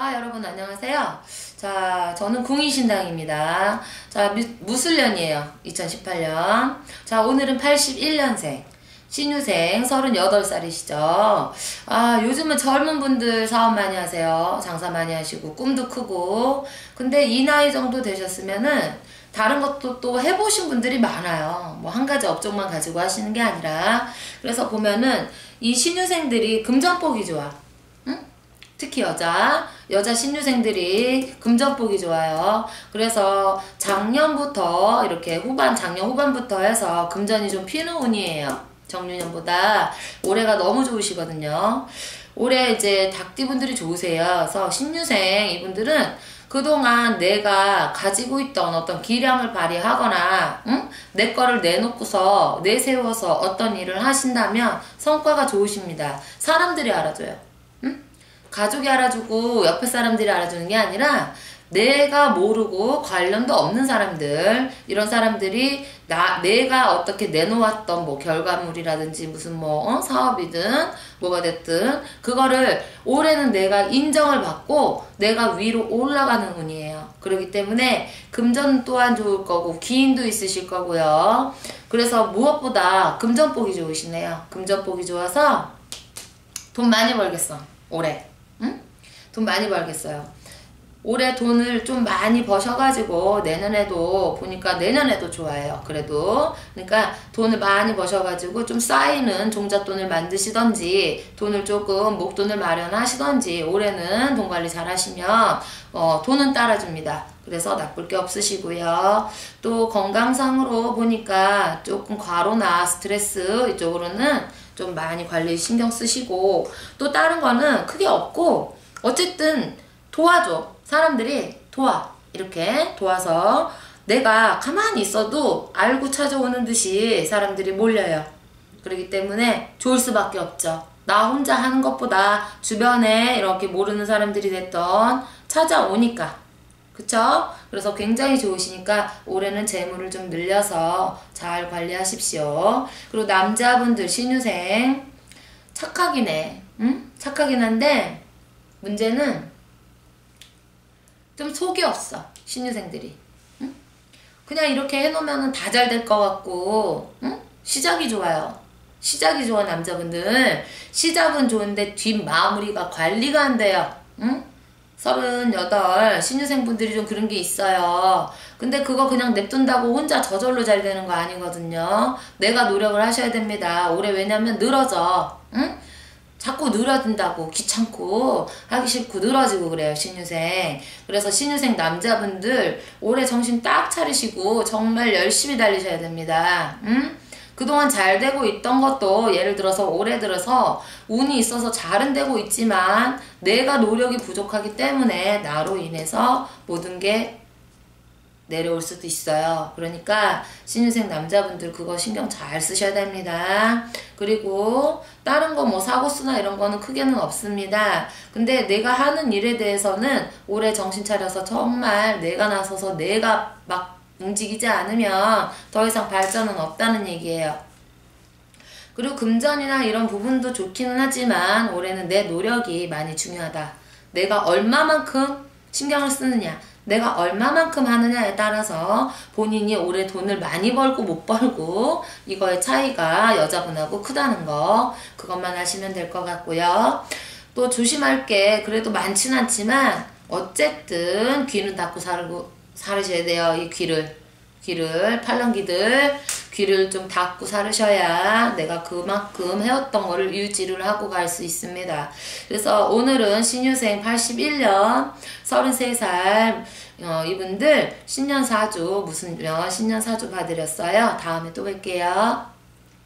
아, 여러분 안녕하세요. 자, 저는 궁이신당입니다. 자, 무술년이에요. 2018년. 자, 오늘은 81년생. 신유생 38살이시죠. 아, 요즘은 젊은 분들 사업 많이 하세요. 장사 많이 하시고, 꿈도 크고. 근데 이 나이 정도 되셨으면은, 다른 것도 또 해보신 분들이 많아요. 뭐 한 가지 업종만 가지고 하시는 게 아니라. 그래서 보면은, 이 신유생들이 금전복이 좋아. 특히 여자, 여자 신유생들이 금전 복이 좋아요. 그래서 작년부터 이렇게 후반, 작년 후반부터 해서 금전이 좀 피는 운이에요. 정유년보다 올해가 너무 좋으시거든요. 올해 이제 닭띠분들이 좋으세요. 그래서 신유생 이분들은 그동안 내가 가지고 있던 어떤 기량을 발휘하거나 응? 내 거를 내놓고서 내세워서 어떤 일을 하신다면 성과가 좋으십니다. 사람들이 알아줘요. 가족이 알아주고 옆에 사람들이 알아주는 게 아니라 내가 모르고 관련도 없는 사람들 이런 사람들이 나 내가 어떻게 내놓았던 뭐 결과물이라든지 무슨 뭐 어? 사업이든 뭐가 됐든 그거를 올해는 내가 인정을 받고 내가 위로 올라가는 운이에요. 그렇기 때문에 금전 또한 좋을 거고 기인도 있으실 거고요. 그래서 무엇보다 금전복이 좋으시네요. 금전복이 좋아서 돈 많이 벌겠어 올해. 응? 돈 많이 벌겠어요. 올해 돈을 좀 많이 버셔가지고 내년에도 보니까 내년에도 좋아요. 그래도 그러니까 돈을 많이 버셔가지고 좀 쌓이는 종잣돈을 만드시던지 돈을 조금 목돈을 마련하시던지 올해는 돈 관리 잘 하시면 어, 돈은 따라줍니다. 그래서 나쁠 게 없으시고요. 또 건강상으로 보니까 조금 과로나 스트레스 이쪽으로는 좀 많이 관리 신경 쓰시고 또 다른 거는 크게 없고 어쨌든 도와줘. 사람들이 도와. 이렇게 도와서 내가 가만히 있어도 알고 찾아오는 듯이 사람들이 몰려요. 그렇기 때문에 좋을 수밖에 없죠. 나 혼자 하는 것보다 주변에 이렇게 모르는 사람들이 됐던 찾아오니까 그쵸? 그래서 굉장히 좋으시니까 올해는 재물을 좀 늘려서 잘 관리하십시오. 그리고 남자분들 신유생 착하긴 해. 응? 착하긴 한데 문제는 좀 속이 없어. 신유생들이. 응? 그냥 이렇게 해놓으면 다 잘 될 것 같고 응? 시작이 좋아요. 시작이 좋아 남자분들. 시작은 좋은데 뒷마무리가 관리가 안 돼요. 응? 서른여덟 신유생분들이 좀 그런 게 있어요. 근데 그거 그냥 냅둔다고 혼자 저절로 잘 되는 거 아니거든요. 내가 노력을 하셔야 됩니다. 올해 왜냐면 늘어져. 응? 자꾸 늘어진다고 귀찮고 하기 싫고 늘어지고 그래요 신유생 그래서 신유생 남자분들 올해 정신 딱 차리시고 정말 열심히 달리셔야 됩니다 응? 그동안 잘 되고 있던 것도 예를 들어서 올해 들어서 운이 있어서 잘은 되고 있지만 내가 노력이 부족하기 때문에 나로 인해서 모든 게 내려올 수도 있어요. 그러니까 신유생 남자분들 그거 신경 잘 쓰셔야 됩니다. 그리고 다른 거 뭐 사고수나 이런 거는 크게는 없습니다. 근데 내가 하는 일에 대해서는 올해 정신 차려서 정말 내가 나서서 내가 막 움직이지 않으면 더 이상 발전은 없다는 얘기예요. 그리고 금전이나 이런 부분도 좋기는 하지만 올해는 내 노력이 많이 중요하다. 내가 얼마만큼 신경을 쓰느냐. 내가 얼마만큼 하느냐에 따라서 본인이 올해 돈을 많이 벌고 못 벌고 이거의 차이가 여자분하고 크다는 거 그것만 하시면 될 것 같고요. 또 조심할 게 그래도 많진 않지만 어쨌든 귀는 닫고 살고 살으셔야 돼요. 이 귀를. 귀를, 팔랑귀들 귀를 좀 닫고 살으셔야 내가 그만큼 해왔던 거를 유지를 하고 갈 수 있습니다. 그래서 오늘은 신유생 81년 33살 어, 이분들 신년 사주 무슨 어, 신년 사주 봐드렸어요. 다음에 또 뵐게요.